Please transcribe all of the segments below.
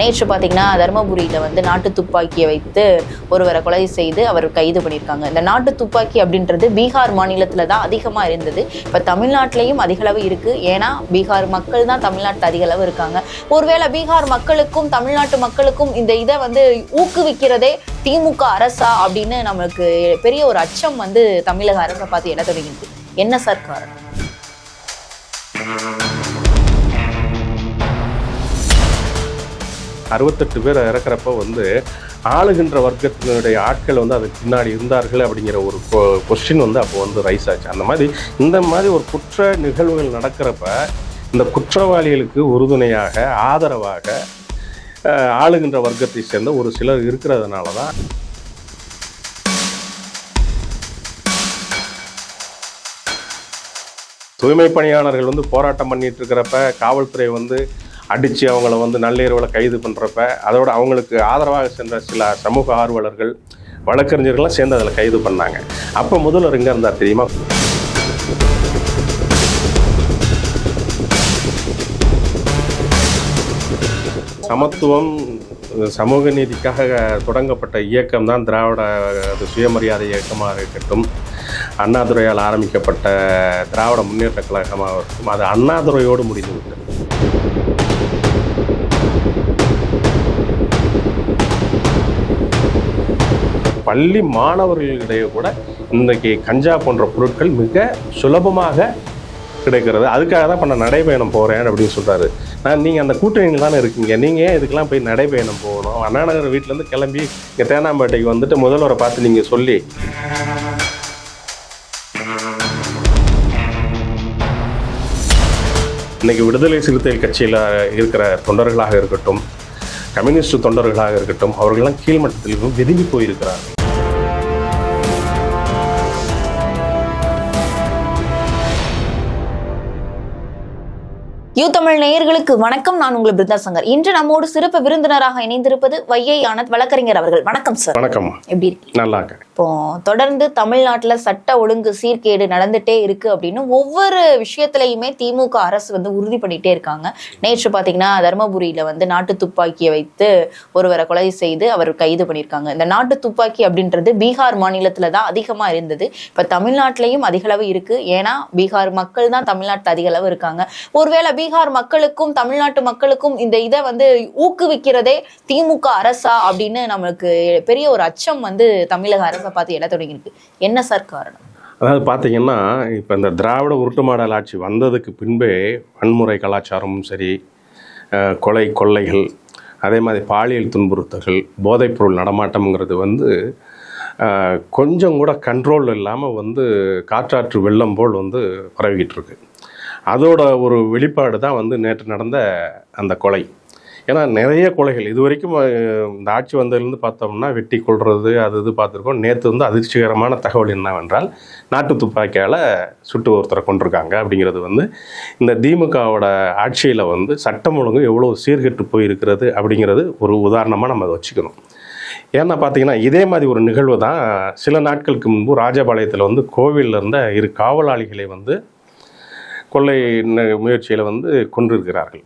நேற்று பார்த்தீங்கன்னா தருமபுரியில் வந்து நாட்டு துப்பாக்கியை வைத்து ஒருவரை கொலை செய்து அவர் கைது பண்ணியிருக்காங்க. இந்த நாட்டு துப்பாக்கி அப்படின்றது பீகார் மாநிலத்தில் தான் அதிகமாக இருந்தது. இப்போ தமிழ்நாட்டிலையும் அதிகளவு இருக்குது ஏன்னா பீகார் மக்கள் தான் தமிழ்நாட்டில் அதிகளவு இருக்காங்க. ஒருவேளை பீகார் மக்களுக்கும் தமிழ்நாட்டு மக்களுக்கும் இந்த இதை வந்து ஊக்குவிக்கிறதே திமுக அரசா அப்படின்னு நம்மளுக்கு பெரிய ஒரு அச்சம் வந்து தமிழக அரசை பார்த்து என்ன தொடங்கிது என்ன சார் காரணம்? அறுபத்தெட்டு பேர் இறக்குறப்ப வந்து ஆளுகின்ற வர்க்கத்தினுடைய ஆட்கள் வந்து அதுக்கு பின்னாடி இருந்தார்கள் அப்படிங்கிற ஒரு கொஸ்டின் வந்து அப்போ வந்து ரைஸ் ஆச்சு. அந்த மாதிரி இந்த மாதிரி ஒரு குற்ற நிகழ்வுகள் நடக்கிறப்ப இந்த குற்றவாளிகளுக்கு உறுதுணையாக ஆதரவாக ஆளுகின்ற வர்க்கத்தை சேர்ந்த ஒரு சிலர் இருக்கிறதுனால தான் தூய்மை பணியாளர்கள் வந்து போராட்டம் பண்ணிட்டு இருக்கிறப்ப காவல்துறை வந்து அடித்து அவங்கள வந்து நள்ளிரவில் கைது பண்ணுறப்ப அதோட அவங்களுக்கு ஆதரவாக சென்ற சில சமூக ஆர்வலர்கள் வழக்கறிஞர்கள்லாம் சேர்ந்து அதில் கைது பண்ணாங்க. அப்போ முதல்வர் எங்கே இருந்தார் தெரியுமா? சமத்துவம் சமூக நீதிக்காக தொடங்கப்பட்ட இயக்கம் தான் திராவிட அது சுயமரியாதை இயக்கமாக இருக்கட்டும் அண்ணாதுரையால் ஆரம்பிக்கப்பட்ட திராவிட முன்னேற்ற கழகமாக இருக்கட்டும் அது அண்ணாதுரையோடு முடிந்துவிட்டது பள்ளி மாணவர்களிடையே கூட இன்றைக்கு கஞ்சா போன்ற பொருட்கள் மிக சுலபமாக கிடைக்கிறது. அதுக்காக தான் இப்போ நான் நடைபயணம் போகிறேன் அப்படின்னு சொல்கிறாரு நான் நீங்கள் அந்த கூட்டணியில் தானே இருக்கீங்க. நீங்கள் ஏன் இதுக்கெல்லாம் போய் நடைபயணம் போகணும்? அண்ணாநகர் வீட்டிலேருந்து கிளம்பி இங்கே தேனாம்பேட்டைக்கு வந்துட்டு முதல்வரை பார்த்து நீங்கள் சொல்லி. இன்றைக்கி விடுதலை சிறுத்தைகள் கட்சியில் இருக்கிற தொண்டர்களாக இருக்கட்டும் கம்யூனிஸ்ட் தொண்டர்களாக இருக்கட்டும் அவர்களெல்லாம் கீழ்மட்டத்தில் வெதுங்கி போயிருக்கிறார்கள். யூ தமிழ் நேயர்களுக்கு வணக்கம். நான் உங்கள் பிருந்தா சங்கர். இன்று நம்மோடு சிறப்பு விருந்தினராக இணைந்திருப்பது வையை ஆனந்த் வழக்கறிஞர் அவர்கள். வணக்கம் சார் வணக்கம். எப்படி இருக்கீங்க? நல்லா இப்போ தொடர்ந்து தமிழ்நாட்டுல சட்ட ஒழுங்கு சீர்கேடு நடந்துட்டே இருக்கு அப்படின்னு ஒவ்வொரு விஷயத்திலையுமே திமுக அரசு வந்து உறுதி பண்ணிட்டே இருக்காங்க. நேற்று பாத்தீங்கன்னா தருமபுரியில வந்து நாட்டு துப்பாக்கியை வைத்து ஒருவரை கொலை செய்து அவர் கைது பண்ணியிருக்காங்க. இந்த நாட்டு துப்பாக்கி அப்படின்றது பீகார் மாநிலத்துல தான் அதிகமா இருந்தது. இப்ப தமிழ்நாட்டிலையும் அதிகளவு இருக்கு. ஏன்னா பீகார் மக்கள் தான் தமிழ்நாட்டில் அதிக அளவு இருக்காங்க. ஒருவேளை பீகார் மக்களுக்கும் தமிழ்நாட்டு மக்களுக்கும் இந்த இதை வந்து ஊக்குவிக்கிறதே திமுக அரசா அப்படின்னு நம்மளுக்கு பெரிய ஒரு அச்சம் வந்து தமிழக அரசை பார்த்து என்ன தொடங்கியிருக்கு. என்ன சார் காரணம்? அதாவது பார்த்தீங்கன்னா இப்போ இந்த திராவிட உருட்டு மாடல் ஆட்சி வந்ததுக்கு பின்பே வன்முறை கலாச்சாரமும் சரி கொலை கொள்ளைகள் அதே மாதிரி பாலியல் துன்புறுத்தல்கள் போதைப்பொருள் நடமாட்டம்ங்கிறது வந்து கொஞ்சம் கூட கண்ட்ரோல் இல்லாமல் வந்து காற்றாற்று வெள்ளம் போல் வந்து பரவிக்கிட்டு இருக்குது அதோட ஒரு வெளிப்பாடு தான் வந்து நேற்று நடந்த அந்த கொலை. ஏன்னா நிறைய கொலைகள். இது வரைக்கும் இந்த ஆட்சி வந்ததுலேருந்து பார்த்தோம்னா வெட்டி கொள்வது அது இது பார்த்துருக்கோம். நேற்று வந்து அதிர்ச்சிகரமான தகவல் என்னவென்றால் நாட்டு துப்பாக்கியால் சுட்டு ஒருத்தரை கொண்டிருக்காங்க அப்படிங்கிறது வந்து இந்த திமுகவோட ஆட்சியில் வந்து சட்டம் ஒழுங்கு எவ்வளோ சீர்கெட்டு போயிருக்கிறது அப்படிங்கிறது ஒரு உதாரணமாக நம்ம அதை வச்சுக்கணும். ஏன்னா பார்த்தீங்கன்னா இதே மாதிரி ஒரு நிகழ்வு தான் சில நாட்களுக்கு முன்பு ராஜபாளையத்தில் வந்து கோவிலில் இருந்த இரு காவலாளிகளை வந்து கொள்ளை முயற்சியில் வந்து கொன்றிருக்கிறார்கள்.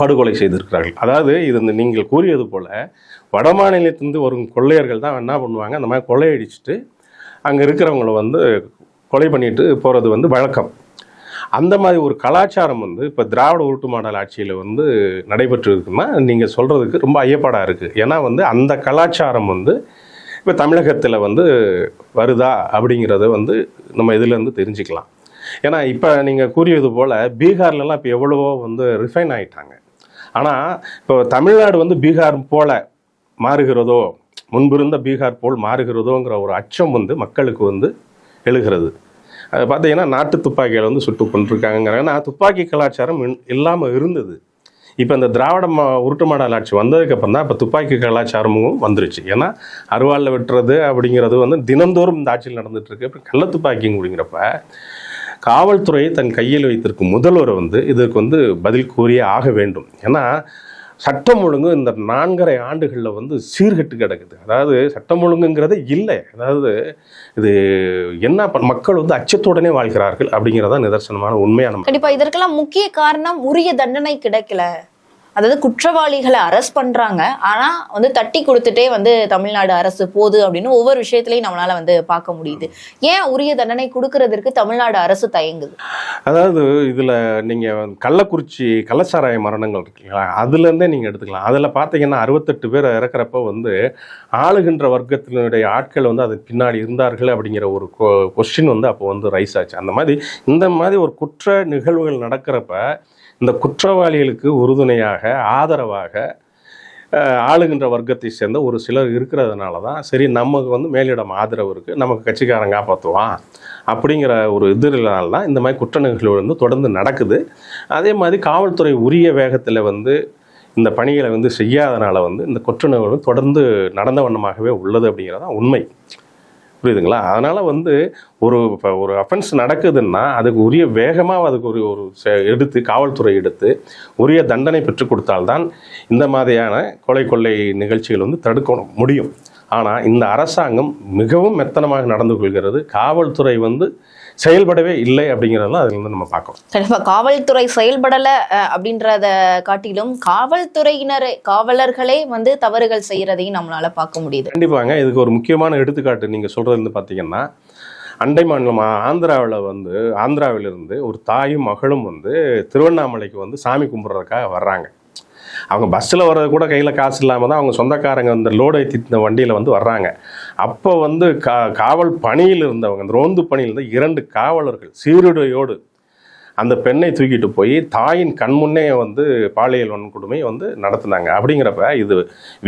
படுகொலை செய்திருக்கிறார்கள். அதாவது இது இந்த நீங்கள் கூறியது போல் வட மாநிலத்திலிருந்து வரும் கொள்ளையர்கள் தான் என்ன பண்ணுவாங்க? அந்த மாதிரி கொள்ளையடிச்சிட்டு அங்கே இருக்கிறவங்கள வந்து கொலை பண்ணிட்டு போகிறது வந்து வழக்கம். அந்த மாதிரி ஒரு கலாச்சாரம் வந்து இப்போ திராவிட உருட்டு மாடல் ஆட்சியில் வந்து நடைபெற்று இருக்குன்னா நீங்கள் சொல்கிறதுக்கு ரொம்ப ஐயப்பாடாக இருக்குது ஏன்னா வந்து அந்த கலாச்சாரம் வந்து இப்போ தமிழகத்தில் வந்து வருதா அப்படிங்கிறத வந்து நம்ம இதிலேருந்து தெரிஞ்சுக்கலாம். ஏன்னா இப்போ நீங்கள் கூறியது போல் பீகார்லலாம் இப்போ எவ்வளவோ வந்து ரிஃபைன் ஆகிட்டாங்க ஆனால் இப்போ தமிழ்நாடு வந்து பீகார் போல மாறுகிறதோ முன்பிருந்த பீகார் போல் மாறுகிறதோங்கிற ஒரு அச்சம் வந்து மக்களுக்கு வந்து எழுகிறது. அது பார்த்தீங்கன்னா நாட்டு துப்பாக்கியில் வந்து சுட்டு கொண்டிருக்காங்க ஏன்னா துப்பாக்கி கலாச்சாரம் இல்லாமல் இருந்தது. இப்போ இந்த திராவிட மா உருட்டு மாடல் ஆட்சி வந்ததுக்கப்புறம் தான் இப்போ துப்பாக்கி கலாச்சாரமும் வந்துருச்சு. ஏன்னா அருவாளில் வெட்டுறது அப்படிங்கிறது வந்து தினந்தோறும் இந்த ஆட்சியில் நடந்துட்டு இருக்கு இப்போ கள்ள துப்பாக்கிங்க அப்படிங்கிறப்ப காவல்துறையை தன் கையில் வைத்திருக்கும் முதல்வர் வந்து இதற்கு வந்து பதில் கூறியே ஆக வேண்டும். ஏன்னா சட்டம் ஒழுங்கு இந்த நான்கரை ஆண்டுகளில் வந்து சீர்கெட்டு கிடக்குது. அதாவது சட்டம் ஒழுங்குங்கிறதே இல்லை. அதாவது இது என்ன மக்கள் வந்து அச்சத்துடனே வாழ்கிறார்கள் அப்படிங்கிறதா நிதர்சனமான உண்மையான கண்டிப்பாக இதற்கெல்லாம் முக்கிய காரணம் உரிய தண்டனை கிடைக்கல. அதாவது குற்றவாளிகளை அரெஸ்ட் பண்றாங்க. ஆனா வந்து தட்டி கொடுத்துட்டே வந்து தமிழ்நாடு அரசு போகுது அப்படின்னு ஒவ்வொரு விஷயத்திலையும் நம்மளால வந்து பார்க்க முடியுது. ஏன் உரிய தண்டனை கொடுக்கறதற்கு தமிழ்நாடு அரசு தயங்குது? அதாவது இதில் நீங்கள் கள்ளக்குறிச்சி கள்ளச்சாராய மரணங்கள் இருக்குங்களா அதுலேருந்தே நீங்கள் எடுத்துக்கலாம். அதில் பார்த்தீங்கன்னா அறுபத்தெட்டு பேர் இறக்குறப்ப வந்து ஆளுகின்ற வர்க்கத்தினுடைய ஆட்கள் வந்து அது பின்னாடி இருந்தார்கள் அப்படிங்கிற ஒரு கொஸ்டின் வந்து அப்போ வந்து ரைஸ் ஆச்சு. அந்த மாதிரி இந்த மாதிரி ஒரு குற்ற நிகழ்வுகள் நடக்கிறப்ப இந்த குற்றவாளிகளுக்கு உறுதுணையாக ஆதரவாக ஆளுகின்ற வர்க்கத்தை சேர்ந்த ஒரு சிலர் இருக்கிறதுனால தான் சரி நமக்கு வந்து மேலிடம் ஆதரவு இருக்குது நமக்கு கட்சிக்காரன் காப்பாற்றுவான் அப்படிங்கிற ஒரு இதனால தான் இந்த மாதிரி குற்ற நிகழ்வுகள் வந்து தொடர்ந்து நடக்குது. அதே மாதிரி காவல்துறை உரிய வேகத்தில் வந்து இந்த பணிகளை வந்து செய்யாதனால வந்து இந்த குற்ற நிகழ்வு தொடர்ந்து நடந்த வண்ணமாகவே உள்ளது அப்படிங்கிறது தான் உண்மை. புரியுதுங்களா? அதனால் வந்து ஒரு இப்போ ஒரு அஃபென்ஸ் நடக்குதுன்னா அதுக்கு உரிய வேகமாக அதுக்கு ஒரு ஒரு செ- எடுத்து காவல்துறை எடுத்து உரிய தண்டனை பெற்றுக் கொடுத்தால்தான் இந்த மாதிரியான கொலை கொள்ளை நிகழ்ச்சிகள் வந்து தடுக்க முடியும். ஆனால் இந்த அரசாங்கம் மிகவும் மெத்தனமாக நடந்து கொள்கிறது. காவல்துறை வந்து செயல்படவே இல்லை அப்படிங்கிறதெல்லாம் அதிலிருந்து நம்ம பார்க்கணும். கண்டிப்பா. காவல்துறை செயல்படல அப்படின்றத காட்டிலும் காவல்துறையினரை காவலர்களே வந்து தவறுகள் செய்யறதையும் நம்மளால பார்க்க முடியுது. கண்டிப்பாங்க. இதுக்கு ஒரு முக்கியமான எடுத்துக்காட்டு நீங்கள் சொல்கிறது வந்து பார்த்தீங்கன்னா அண்டை மாநிலம் ஆந்திராவில் வந்து ஆந்திராவிலிருந்து ஒரு தாயும் மகளும் வந்து திருவண்ணாமலைக்கு வந்து சாமி கும்பிட்றதுக்காக வர்றாங்க. அவங்க பஸ்ஸில் வர்றது கூட கையில் காசு இல்லாமல் தான் அவங்க சொந்தக்காரங்க அந்த லோடு ஏற்றின வண்டியில் வந்து வர்றாங்க. அப்போ வந்து கா காவல் பணியில் இருந்தவங்க அந்த ரோந்து பணியில் இருந்த இரண்டு காவலர்கள் சீருடையோடு அந்த பெண்ணை தூக்கிட்டு போய் தாயின் கண்முன்னே வந்து பாலியல் வன்கொடுமை வந்து நடத்தினாங்க. அப்படிங்கிறப்ப இது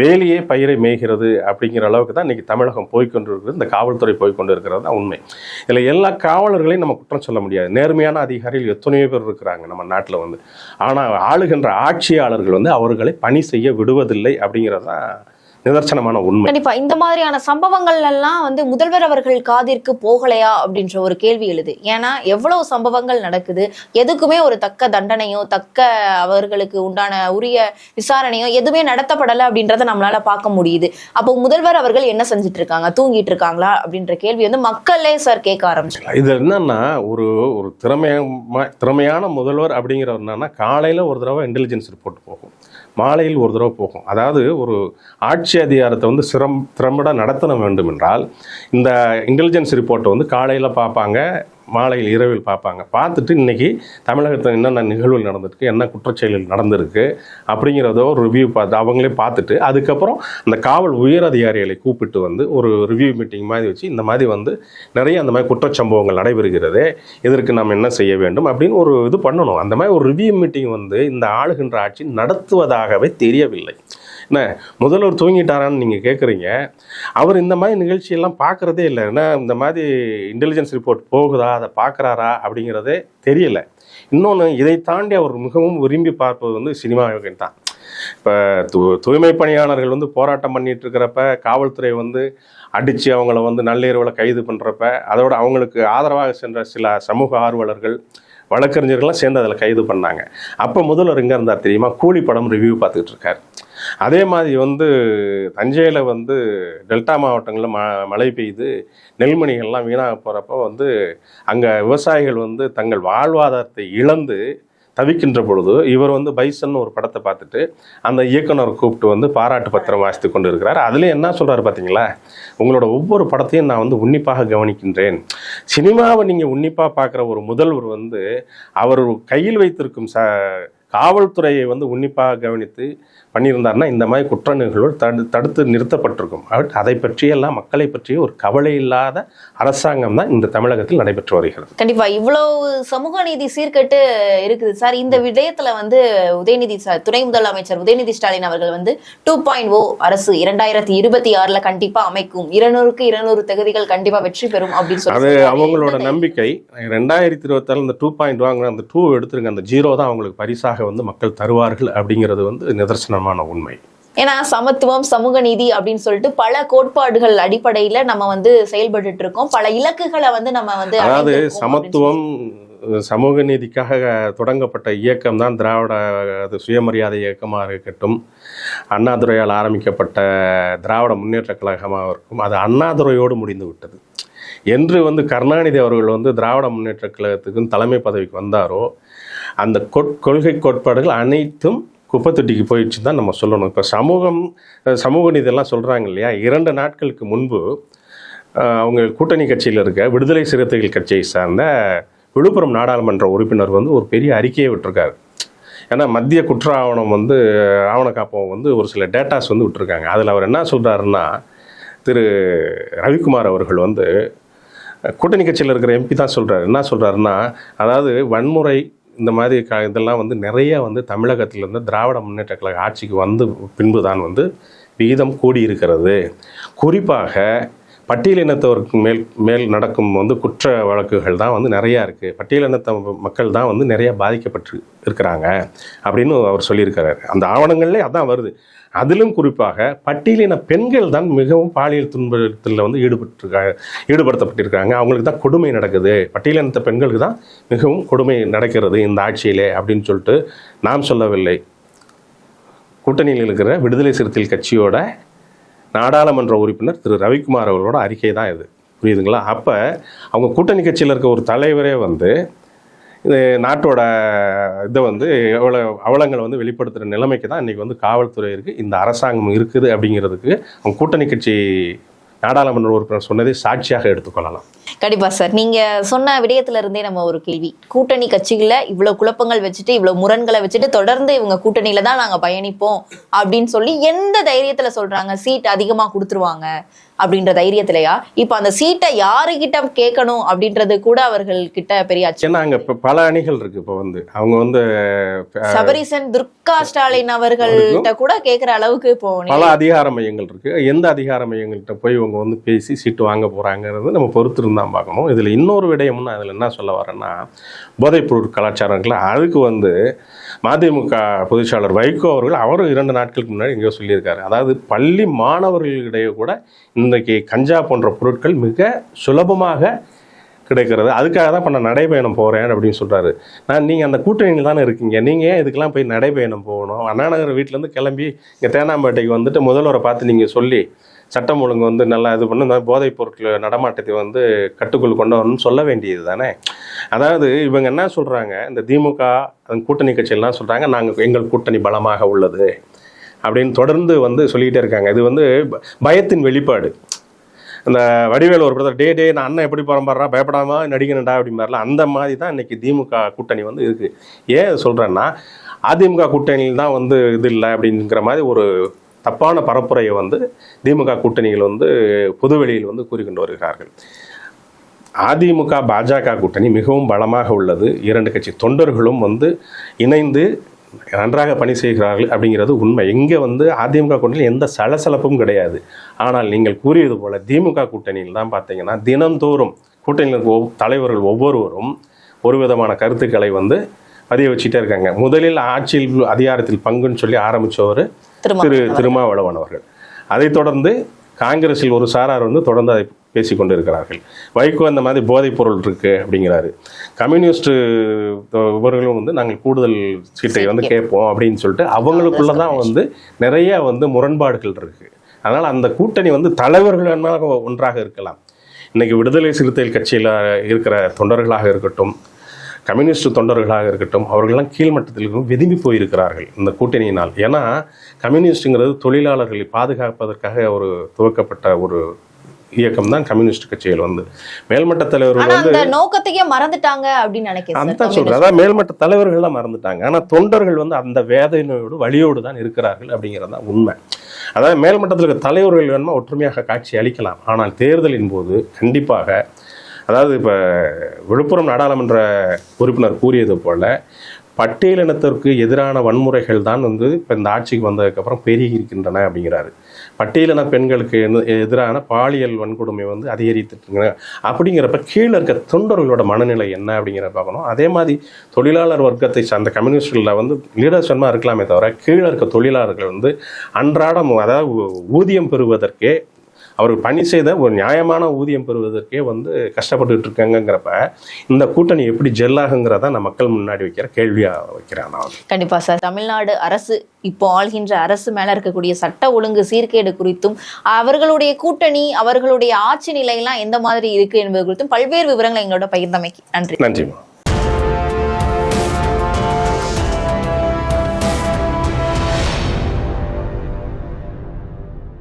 வேலியே பயிரை மேய்கிறது அப்படிங்கிற அளவுக்கு தான் இன்றைக்கி தமிழகம் போய்க்கொண்டு இருக்கிறது இந்த காவல்துறை போய்க்கொண்டு இருக்கிறது தான் உண்மை. இதில் எல்லா காவலர்களையும் நம்ம குற்றம் சொல்ல முடியாது. நேர்மையான அதிகாரிகள் எத்தனையோ பேர் இருக்கிறாங்க நம்ம நாட்டில் வந்து. ஆனால் ஆளுகின்ற ஆட்சியாளர்கள் வந்து அவர்களை பணி செய்ய விடுவதில்லை அப்படிங்கிறது தான் நிதர்சனமான உண்மை. கண்டிப்பா. இந்த மாதிரியான சம்பவங்கள் எல்லாம் வந்து முதல்வர் அவர்கள் காதிற்கு போகலையா அப்படின்ற ஒரு கேள்வி எழுது. ஏன்னா எவ்வளவு சம்பவங்கள் நடக்குது எதுக்குமே ஒரு தக்க தண்டனையோ தக்க அவர்களுக்கு உண்டான உரிய விசாரணையோ எதுவுமே நடத்தப்படலை அப்படின்றத நம்மளால பார்க்க முடியுது. அப்போ முதல்வர் அவர்கள் என்ன செஞ்சுட்டு இருக்காங்க தூங்கிட்டு இருக்காங்களா அப்படின்ற கேள்வி வந்து மக்களே சார் கேட்க ஆரம்பிச்சிருக்காங்க இது என்னன்னா ஒரு ஒரு திறமையான திறமையான முதல்வர் அப்படிங்கிறவர் என்னன்னா காலையில் ஒரு தடவை இன்டெலிஜென்ஸ் ரிப்போர்ட் போகும். மாலையில் ஒரு தடவை போகும். அதாவது ஒரு ஆட்சி அதிகாரத்தை வந்து சிரம் திறம்பட நடத்த வேண்டும் என்றால் இந்த இன்டெலிஜென்ஸ் ரிப்போர்ட்டை வந்து காலையில் பார்ப்பாங்க மாலையில் இரவில் பார்ப்பாங்க. பார்த்துட்டு இன்னைக்கு தமிழகத்தில் என்னென்ன நிகழ்வுகள் நடந்திருக்கு என்ன குற்றச்செயல்கள் நடந்திருக்கு அப்படிங்கிறதோ ஒரு ரிவ்யூ பார்த்து அவங்களே பார்த்துட்டு அதுக்கப்புறம் அந்த காவல் உயர் அதிகாரிகளை கூப்பிட்டு வந்து ஒரு ரிவ்யூ மீட்டிங் மாதிரி வச்சு இந்த மாதிரி வந்து நிறைய அந்த மாதிரி குற்றச்சம்பவங்கள் நடைபெறுகிறது இதற்கு நாம் என்ன செய்ய வேண்டும் அப்படின்னு ஒரு இது பண்ணணும். அந்த மாதிரி ஒரு ரிவ்யூ மீட்டிங் வந்து இந்த ஆளுகின்ற ஆட்சி நடத்துவதாகவே தெரியவில்லை. என்ன? முதல்வர் தூங்கிட்டாரான்னு நீங்கள் கேட்குறீங்க அவர் இந்த மாதிரி நிகழ்ச்சியெல்லாம் பார்க்குறதே இல்லை. ஏன்னா இந்த மாதிரி இன்டெலிஜென்ஸ் ரிப்போர்ட் போகுதா? அதை பார்க்குறாரா அப்படிங்கிறதே தெரியல. இன்னொன்று இதை தாண்டி அவர் மிகவும் விரும்பி பார்ப்பது வந்து சினிமா தான். இப்போ து தூய்மை பணியாளர்கள் வந்து போராட்டம் பண்ணிட்டு இருக்கிறப்ப காவல்துறை வந்து அடித்து அவங்கள வந்து நள்ளிரவில் கைது பண்ணுறப்ப அதோட அவங்களுக்கு ஆதரவாக சென்ற சில சமூக ஆர்வலர்கள் வழக்கறிஞர்கள்லாம் சேர்ந்து அதில் கைது பண்ணாங்க. அப்போ முதல்வர் எங்கே இருந்தார் தெரியுமா? கூலி படம் ரிவ்யூ பார்த்துக்கிட்டு இருக்கார். அதே மாதிரி வந்து தஞ்சையில் வந்து டெல்டா மாவட்டங்களில் ம மழை பெய்து நெல்மணிகள்லாம் வீணாக போகிறப்ப வந்து அங்கே விவசாயிகள் வந்து தங்கள் வாழ்வாதாரத்தை இழந்து தவிக்கின்ற பொழுது இவர் வந்து பைசன் ஒரு படத்தை பார்த்துட்டு அந்த இயக்குனர் கூப்பிட்டு வந்து பாராட்டு பத்திரம் வாசித்து கொண்டு இருக்கிறார் அதில் என்ன சொல்கிறார் பார்த்தீங்களா உங்களோட ஒவ்வொரு படத்தையும் நான் வந்து உன்னிப்பாக கவனிக்கின்றேன். சினிமாவை நீங்கள் உன்னிப்பாக பார்க்குற ஒரு முதல்வர் வந்து அவர் கையில் வைத்திருக்கும் ச காவல்துறையை வந்து உன்னிப்பாக கவனித்து பண்ணியிருந்தாருன்னா இந்த மாதிரி குற்ற நிகழ்வுகள் தடு தடுத்து நிறுத்தப்பட்டிருக்கும். பட் அதை பற்றியெல்லாம் மக்களை பற்றிய ஒரு கவலை இல்லாத அரசாங்கம் தான் இந்த தமிழகத்தில் நடைபெற்று வருகிறது. கண்டிப்பா. இவ்வளவு சமூக நீதி சீர்கெட்டு இருக்குது சார். இந்த விடயத்துல வந்து உதயநிதி சார் துணை முதலமைச்சர் உதயநிதி ஸ்டாலின் அவர்கள் வந்து டூ பாயிண்ட் ஓ அரசு இரண்டாயிரத்தி இருபத்தி ஆறுல கண்டிப்பா அமைக்கும். இருநூறுக்கு இருநூறு தொகுதிகள் கண்டிப்பா வெற்றி பெறும் அப்படின்னு சொல்லி அது. அவங்களோட நம்பிக்கை ரெண்டாயிரத்தி இருபத்தாறு இந்த டூ பாயிண்ட் வாங்கின அந்த டூ எடுத்துருங்க அந்த ஜீரோ தான் அவங்களுக்கு பரிசாக வந்து மக்கள் தருவார்கள் அப்படிங்கிறது வந்து நிதர்சனமான உண்மை. ஏன்னா சமத்துவம் சமூக நீதி அப்படின்னு சொல்லிட்டு பல கோட்பாடுகள் அடிப்படையில நம்ம வந்து செயல்பட்டுட்டு இருக்கோம் பல இலக்குகளை வந்து நம்ம வந்து அதாவது சமத்துவம் சமூக நீதிக்காக தொடங்கப்பட்ட இயக்கம் தான் திராவிட அது சுயமரியாதை இயக்கமாக இருக்கட்டும் அண்ணாதுரையால் ஆரம்பிக்கப்பட்ட திராவிட முன்னேற்ற கழகமாக இருக்கும் அது அண்ணாதுரையோடு முடிந்து விட்டது. என்று வந்து கருணாநிதி அவர்கள் வந்து திராவிட முன்னேற்ற கழகத்துக்கும் தலைமை பதவிக்கு வந்தாரோ அந்த கொட் கொள்கை கோட்பாடுகள் அனைத்தும் குப்பைத்தொட்டிக்கு போயிடுச்சு தான் நம்ம சொல்லணும். இப்போ சமூகம் சமூக நீதியெல்லாம் சொல்கிறாங்க இல்லையா? இரண்டு நாட்களுக்கு முன்பு அவங்க கூட்டணி கட்சியில் இருக்க விடுதலை சிறுத்தைகள் கட்சியை சார்ந்த விழுப்புரம் நாடாளுமன்ற உறுப்பினர் வந்து ஒரு பெரிய அறிக்கையை விட்டிருக்காரு. ஏன்னா மத்திய குற்ற ஆவணம் வந்து ஆவண வந்து ஒரு சில டேட்டாஸ் வந்து விட்டுருக்காங்க. அதில் அவர் என்ன சொல்கிறாருன்னா திரு. ரவிக்குமார் அவர்கள் வந்து கூட்டணி கட்சியில் இருக்கிற எம்பி தான் சொல்கிறாரு என்ன சொல்கிறாருன்னா அதாவது வன்முறை இந்த மாதிரி க இதெல்லாம் வந்து நிறைய வந்து தமிழகத்திலேருந்து திராவிட முன்னேற்ற கழக ஆட்சிக்கு வந்து பின்பு தான் வந்து விகிதம் கூடியிருக்கிறது. குறிப்பாக பட்டியலினத்தவருக்கு மேல் மேல் நடக்கும் வந்து குற்ற வழக்குகள் தான் வந்து நிறையா இருக்குது பட்டியலினத்த மக்கள் தான் வந்து நிறையா பாதிக்கப்பட்டு இருக்கிறாங்க அப்படின்னு அவர் சொல்லியிருக்கிறாரு. அந்த ஆவணங்கள்லேயே அதான் வருது. அதிலும் குறிப்பாக பட்டியலின பெண்கள் தான் மிகவும் பாலியல் துன்பத்தில் வந்து ஈடுபட்டிருக்காங்க ஈடுபடுத்தப்பட்டிருக்காங்க. அவங்களுக்கு தான் கொடுமை நடக்குது. பட்டியலினத்த பெண்களுக்கு தான் மிகவும் கொடுமை நடக்கிறது இந்த ஆட்சியிலே அப்படின்னு சொல்லிட்டு நாம் சொல்லவில்லை. கூட்டணியில் இருக்கிற விடுதலை சிறுத்தைகள் கட்சியோட நாடாளுமன்ற உறுப்பினர் திரு. ரவிக்குமார் அவர்களோட அறிக்கை தான் இது. புரியுதுங்களா? அப்போ அவங்க கூட்டணி கட்சியில் இருக்க ஒரு தலைவரே வந்து நாட்டோட இதை வந்து எவ்வளோ அவலங்களை வந்து வெளிப்படுத்துகிற நிலைமைக்கு தான் இன்றைக்கி வந்து காவல்துறை இருக்குது இந்த அரசாங்கம் இருக்குது அப்படிங்கிறதுக்கு அவங்க கூட்டணி கட்சி நாடாளுமன்ற உறுப்பினர் சொன்னதை சாட்சியாக எடுத்துக்கொள்ளலாம். கண்டிப்பா சார். நீங்க சொன்ன விடயத்துல இருந்தே நம்ம ஒரு கேள்வி. கூட்டணி கட்சிகள இவ்வளவு குழப்பங்கள் வச்சுட்டு இவ்வளவு முரண்களை வச்சுட்டு தொடர்ந்து இவங்க கூட்டணியில தான் நாங்க பயணிப்போம் அப்படின்னு சொல்லி எந்த தைரியத்துல சொல்றாங்க? சீட் அதிகமா கொடுத்துருவாங்க. அப்படின்ற தைரியத்திலயா? இப்ப அந்த சீட்டை யாருகிட்ட கேட்கணும் அப்படின்றது கூட அவர்கள் கிட்ட பெரிய ஏன்னா அங்கே பல அணிகள் இருக்குது இப்போ வந்து அவங்க வந்து சபரிசன் துர்கா ஸ்டாலின் அவர்கள்ட்ட கூட கேக்குற அளவுக்கு இப்போ பல அதிகார மையங்கள் இருக்கு. எந்த அதிகார மையங்கள்கிட்ட போய் இவங்க வந்து பேசி சீட்டு வாங்க போறாங்கிறது நம்ம பொறுத்திருந்து தான் பார்க்கணும். இதில் இன்னொரு விடயம்னு அதில் என்ன சொல்ல வரேன்னா போதைப்பொருள் கலாச்சாரம் இருக்குல்ல அதுக்கு வந்து மதிமுக பொதுச்சாளர் வைகோ அவர்கள் அவரும் இரண்டு நாட்களுக்கு முன்னாடி எங்கேயோ சொல்லியிருக்காரு. அதாவது பள்ளி மாணவர்களிடையே கூட இன்றைக்கு கஞ்சா போன்ற பொருட்கள் மிக சுலபமாக கிடைக்கிறது. அதுக்காக தான் இப்போ நான் நடைபயணம் போகிறேன் அப்படின்னு சொல்கிறாரு நான் நீங்கள் அந்த கூட்டணியில் தானே இருக்கீங்க. நீங்கள் ஏன் இதுக்கெல்லாம் போய் நடைபயணம் போகணும்? அண்ணாநகர் வீட்டிலேருந்து கிளம்பி இங்கே தேனாம்பேட்டைக்கு வந்துட்டு முதல்வரை பார்த்து நீங்கள் சொல்லி சட்டம் ஒழுங்கு வந்து நல்லா இது பண்ணி இந்த போதைப் பொருட்கள் நடமாட்டத்தை வந்து கட்டுக்குள் கொண்டு வரணும்னு சொல்ல வேண்டியது தானே? அதாவது இவங்க என்ன சொல்கிறாங்க இந்த திமுக அந்த கூட்டணி கட்சியெல்லாம் சொல்கிறாங்க நாங்கள் எங்கள் கூட்டணி பலமாக உள்ளது. அப்படின்னு தொடர்ந்து வந்து சொல்லிக்கிட்டே இருக்காங்க. இது வந்து பயத்தின் வெளிப்பாடு. அந்த வடிவேல் ஒரு பிரதர் டே டே நான் அண்ணன் எப்படி பரம்பரா பயப்படாம நடிகனடா அப்படிம்பார்ல அந்த மாதிரி தான் இன்றைக்கி திமுக கூட்டணி வந்து இருக்குது ஏன் சொல்கிறேன்னா அதிமுக கூட்டணியில் தான் வந்து இது இல்லை அப்படிங்கிற மாதிரி ஒரு தப்பான பரப்புரையை வந்து திமுக கூட்டணிகள் வந்து பொதுவெளியில் வந்து கூறிக்கொண்டு வருகிறார்கள். அதிமுக பாஜக கூட்டணி மிகவும் பலமாக உள்ளது. இரண்டு கட்சி தொண்டர்களும் வந்து இணைந்து நன்றாக பணி செய்கிறார்கள் அப்படிங்கிறது உண்மை. இங்கே வந்து அதிமுக கூட்டணியில் எந்த சலசலப்பும் கிடையாது. ஆனால் நீங்கள் கூறியது போல திமுக கூட்டணியில் தான் பார்த்தீங்கன்னா தினந்தோறும் கூட்டணியில் ஒவ்- தலைவர்கள் ஒவ்வொருவரும் ஒரு விதமான கருத்துக்களை வந்து பதிய வச்சுட்டே இருக்காங்க. முதலில் ஆட்சியில் அதிகாரத்தில் பங்குன்னு சொல்லி ஆரம்பித்தவர் திரு திருமாவளவன் அவர்கள். அதைத் தொடர்ந்து காங்கிரஸில் ஒரு சாரார் வந்து தொடர்ந்து அதை பேசிக் கொண்டிருக்கிறார்கள் வைகோ அந்த மாதிரி போதைப் பொருள் இருக்கு அப்படிங்கிறாரு. கம்யூனிஸ்ட் இவர்களும் வந்து நாங்கள் கூடுதல் சீட்டை வந்து கேட்போம் அப்படின்னு சொல்லிட்டு அவங்களுக்குள்ள தான் வந்து நிறைய வந்து முரண்பாடுகள் இருக்கு. அதனால் அந்த கூட்டணி வந்து தலைவர்கள் வேணாலும் ஒன்றாக இருக்கலாம். இன்னைக்கு விடுதலை சிறுத்தைகள் கட்சியில் இருக்கிற தொண்டர்களாக இருக்கட்டும் கம்யூனிஸ்ட் தொண்டர்களாக இருக்கட்டும் அவர்களெல்லாம் கீழ்மட்டத்தில் விரும்பி போயிருக்கிறார்கள் இந்த கூட்டணியினால். ஏன்னா கம்யூனிஸ்ட்டுங்கிறது தொழிலாளர்களை பாதுகாப்பதற்காக ஒரு துவக்கப்பட்ட ஒரு இயக்கம் தான் கம்யூனிஸ்ட் கட்சிகள் வந்து. மேல்மட்ட தலைவர்கள் வந்து நோக்கத்தையே மறந்துட்டாங்க அப்படின்னு நினைக்கிறேன் சார் சொல்றேன். அதான் மேல்மட்ட தலைவர்கள்லாம் மறந்துட்டாங்க. ஆனா தொண்டர்கள் வந்து அந்த வேதனையோடு வழியோடு தான் இருக்கிறார்கள் அப்படிங்கிறது தான் உண்மை. அதாவது மேல்மட்டத்தில் இருக்க தலைவர்கள் வேணுமா ஒற்றுமையாக காட்சி அளிக்கலாம். ஆனால் தேர்தலின் போது கண்டிப்பாக அதாவது இப்போ விழுப்புரம் நாடாளுமன்ற உறுப்பினர் கூறியது போல பட்டியலினத்திற்கு எதிரான வன்முறைகள் தான் வந்து இப்போ இந்த ஆட்சிக்கு வந்ததுக்கப்புறம் பெருகி இருக்கின்றன அப்படிங்கிறாரு. பட்டியலின பெண்களுக்கு எதிரான பாலியல் வன்கொடுமை வந்து அதிகரித்துட்டு அப்படிங்கிறப்ப கீழே இருக்க தொண்டர்களோட மனநிலை என்ன அப்படிங்கிறத பார்க்கணும். அதே மாதிரி தொழிலாளர் வர்க்கத்தை சார்ந்த கம்யூனிஸ்டில் வந்து லீடர்ஸ் இருக்கலாமே தவிர கீழே இருக்க தொழிலாளர்கள் வந்து அன்றாடம் அதாவது ஊதியம் பெறுவதற்கே அவர்கள் பணி செய்த ஒரு நியாயமான ஊதியம் பெறுவதற்கே வந்து கஷ்டப்பட்டுட்டு இருக்காங்கங்கிறப்ப இந்த கூட்டணி எப்படி ஜெல்லாகுங்கிறத நான் மக்கள் முன்னாடி வைக்கிற கேள்வியாக வைக்கிறேன் நான். வந்து. கண்டிப்பா சார். தமிழ்நாடு அரசு இப்போ ஆள்கின்ற அரசு மேல இருக்கக்கூடிய சட்ட ஒழுங்கு சீர்கேடு குறித்தும் அவர்களுடைய கூட்டணி அவர்களுடைய ஆட்சி நிலையெல்லாம் எந்த மாதிரி இருக்கு என்பது குறித்தும் பல்வேறு விவரங்களை எங்களோட பகிர்ந்தமைக்கு நன்றி. நன்றிம்மா.